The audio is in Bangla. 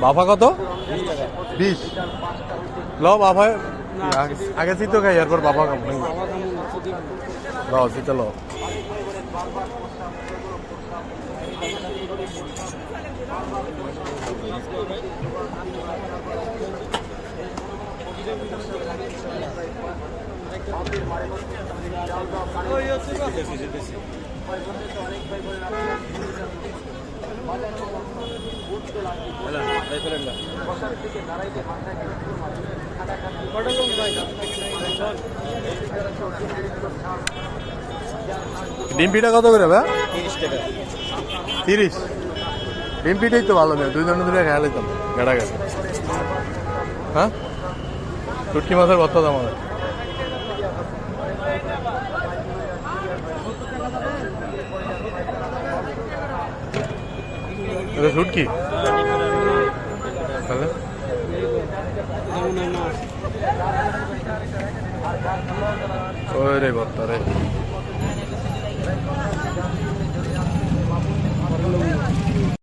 বাফা কত বিশ ল বাফা আগে চিত্ত খাই এরপর বাফা খাম ল চিত্ত ল ডিম পিঠা কত করে ভাই? তিরিশ টাকা। তিরিশ? ডিম পিঠাই তো ভালো নেই দুই জনের দিলে খেয়াল হইতাম। গাড়া গেছে। হ্যাঁ? চুটকি মাছের ভর্তা দাম আমাদের এটা শুটকি তাহলে? ওরে রে ভর্তা রে